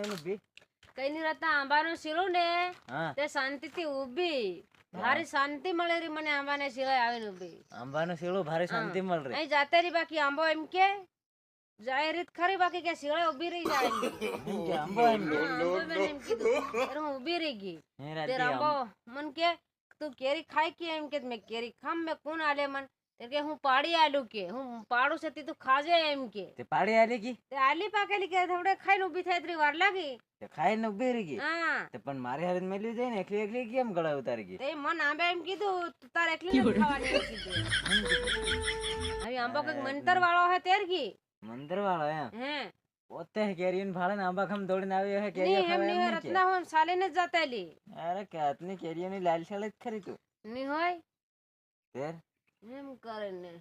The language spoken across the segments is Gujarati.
આવીને ઊભી કઈ ની રતા આંબાનું શીલું ને તે શાંતિથી ઊભી ભારી શાંતિ મળે રી મને આંબાને સિવાય આવીને ઊભી આંબાનું શીળું ભારે શાંતિ મળ રહી. અહીં જાતે રહી બાકી આંબો એમ કે જાય રીત ખરી બાકી કે શીળે ઊભી રહી જાય કે. આંબો એમ કે. આંબો એમ કીધું. હું ઊભી રહી ગઈ. તે આંબો મન કે તું કેરી ખાય કે? એમ કે મેં કેરી ખામ મેં કોણ આલે મન? કે હું પાડી આલું કે હું પાડું છે તે તું ખાજે એમ કે. તે પાડી આલી કી? તે આલી પાકેલી કે થોડે ખાઈને ઊભી થાય ત્રી વાર લાગી. તે ખાઈને ઊભી રહી ગઈ? હા. તે પણ મારી હારે મેલી જઈને એકલી એકલી કેમ ગળા ઉતારી ગઈ? તે મન આંબે એમ કીધું તું તારે એકલી ખાવાની કીધું. હવે આંબો કંઈક મંતર વાળો હે તેર કી? મંતર વાળો હે. હે પોતે કેરીન ભાળે ને આંબા ખમ દોડીને આવ્યો હે કેરી ખાવા એમ નહીં. રત્ના હું સાલીને જ જાતેલી અરે કે હાથની કેરીઓની લાલ શાળ જ ખરી તું. ની હોય? તેર? એમ કરીને.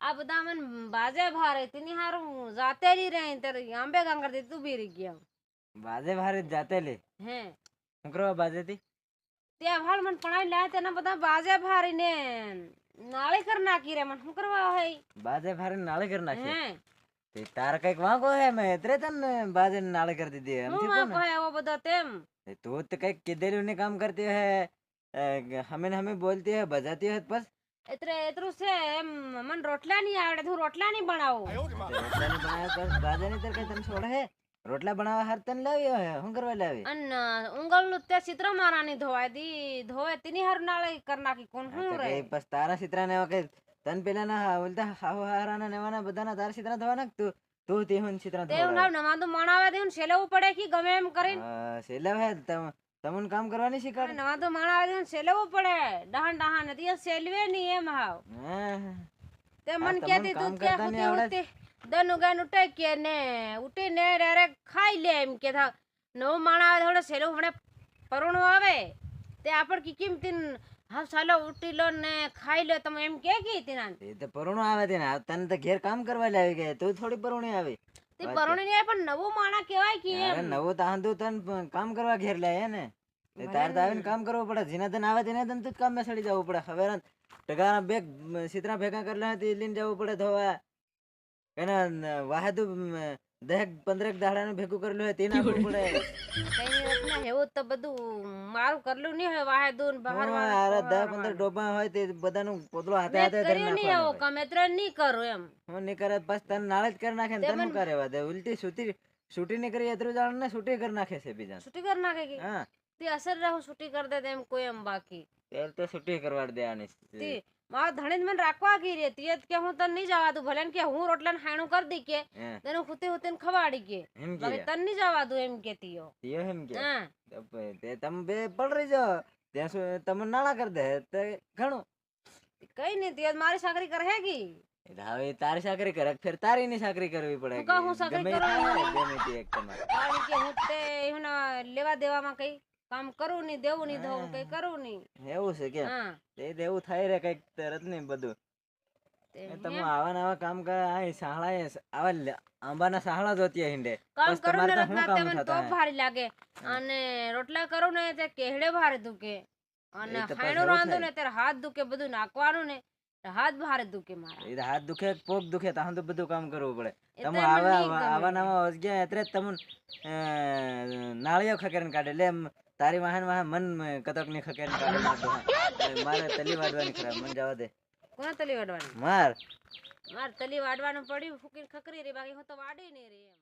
આ બધા મને બાજે ભારે તેની હારું જાતેલી રહે ત્યારે આંબે ગાંગર દે તું બી રહી ગયા. બાજે ભારે જાતે લે હે. હું કરવા બાજેથી? ત્યાં ભાળ મને પણાઈ લે તેના બધા બાજે ભારી ને નાળે કર નાખી રે મને શું કરવા હોય? બાજે ભારે નાળે કર નાખી? હે. તે તાર કંઈક વાંકો હે મે એતરે તન બાજે નાળે કર દીધી હું એમથી વાંકો કોને હે એવો બધો તેમ? તે તું તો કંઈક કીધેલું ને કામ કરતી હે હમે હમે બોલતી હે બજાતી હે બસ. એટલે એટલું છે એમ મન રોટલા નહીં આવડે હું રોટલા નહીં બનાવું. તે રોટલાની બનાવ્યા કર બાજાની તર તને છોડે હે? રોટલા બનાવવા હાર તને લાવ્યો હે હું કરવા લાવી? અન ઉંગલનું તે ચિત્ર મારાની ધોવાય દી ધોવે તેની હારું નાળે કર નાખી કોણ હું રે બસ તારા ચિત્ર ને કઈ તન પેલા ના બોલતા હાહુ હારાના નેવાના બધાના તારા ચિત્ર ધોવાના નાખ તું. તું તે હું સિત્રા તે હું નાવ મણાવે દે સેલવું પડે કે ગમે એમ કરીને? સેલા હે તમ તમન કામ કરવાની શીખવાડે નવા તો માણા આવે દે સેલવું પડે. ડહાન ડહાન નથી સેલવે નહીં એમ હાવ. તે મન કેતી તું કે નહીં હુતી આવડે? હુતી ઉઠે કે ને ઉઠી ને ડાયરેક્ટ ખાઈ લે એમ કે થા નવો માણા આવે થોડો સેલું હમણે પરુણું આવે. તે આપણ કી કિંમતી હા ચાલો ઉઠી લો ને ખાઈ લો. તમે એમ કે કી તીના તે તો પરુણો આવે છે ને. તને તો ઘેર કામ કરવા લાવી ગયા તું થોડી પરુણી આવી. તે પરણી પણ નવું માણા કહેવાય કે નવું તાંદુ તન કામ કરવા ઘેર લાય ને. તે તાર તો આવીને કામ કરવું પડે. જેના તને આવે તેના તને તું જ કામ સડી જવું પડે. હવે ટકાના બેગ સિત્રા ભેગા કરેલા હતી લઈને જવું પડે ધોવા. એના વાહદુ દહેક પંદરેક દાડાનું ભેગું કરેલું હોય તેના પડે. એવું તો બધું મારું કરલું નહીં હોય વાહે બહાર અરે દસ પંદર ડોબા હોય તે બધાનું પોતલો હાથે હાથે કર્યું નહીં નાખવાનું એવું કમે ત્રણ નહીં કરું એમ. હું નહીં કરે બસ તને નાળે જ કરી નાખે તને કરે વાત ઉલટી સુતી છૂટી નહીં કરી એટલું જાણ ને છૂટી કરી નાખે છે બીજા છૂટી કરી નાખે કે? હા. તે અસર રહું છૂટી કરી દે તેમ કોઈ એમ બાકી ત્યારે તો છૂટી કરવાડ દેવાની તે મારા ધણી મને રાખવા ગઈ રે તિયત કે હું તને નહીં જવા દઉં ભલે ને કે હું રોટલા ને હાણું કરી દી કે હે, તને હુતી હુતી ને ખવાડી કે એમ બાકી કે તને નહીં જવા દઉં એમ કેતી હો તીયો એમ કે હા તો પ- તે તમે બે પડ રહી જાઓ ત્યાં સુધી તમે નાણા કરી દે તો ઘણું કઈ નહીં તિયત મારી સાકરી કરે કી એટલે હવે તારી સાકરી કરે ફેર તારી ની સાકરી કરવી પડે હું કાં હું સાકરી ગમે તે કરું? થાય, ગમે તે એક તમારે કારણ કે હું તે એના લેવા દેવામાં કઈ કામ કરું નહીં દેવું નહીં ધોવું કઈ કરું નહીં. એવું છે કે હા. તે એવું થાય રે કંઈક તરત નહીં બધું. તમે આવા નવા કામ કરે આ સાહળા આવા આંબાના સાહળા જોતી હિંડે કામ કરું ને રત્ના તમને તો? ભારી લાગે. અને રોટલા કરું ને તે કેહડે ભારે દુખે. અને ખાણું રાંધું ને ત્યારે હાથ દુખે બધું નાખવાનું ને હાથ ભારે દુખે મારા. એ હાથ દુખે પોગ દુખે તાહું તો બધું કામ કરવું પડે. તમે આવા આવા નવા ગયા એટલે તમને નાળિયો ખકેરને કાઢે. એટલે તારી વાહન વાહન મન કતકની ખકે. મારે તલી વાડવાની ખરાબ મન જવા દે. કોણ તલી વાડવાની માર. માર તલી વાડવાનું પડ્યું ફૂકીને ખકરી રે બાકી હું તો વાડી નહીં રે એમ.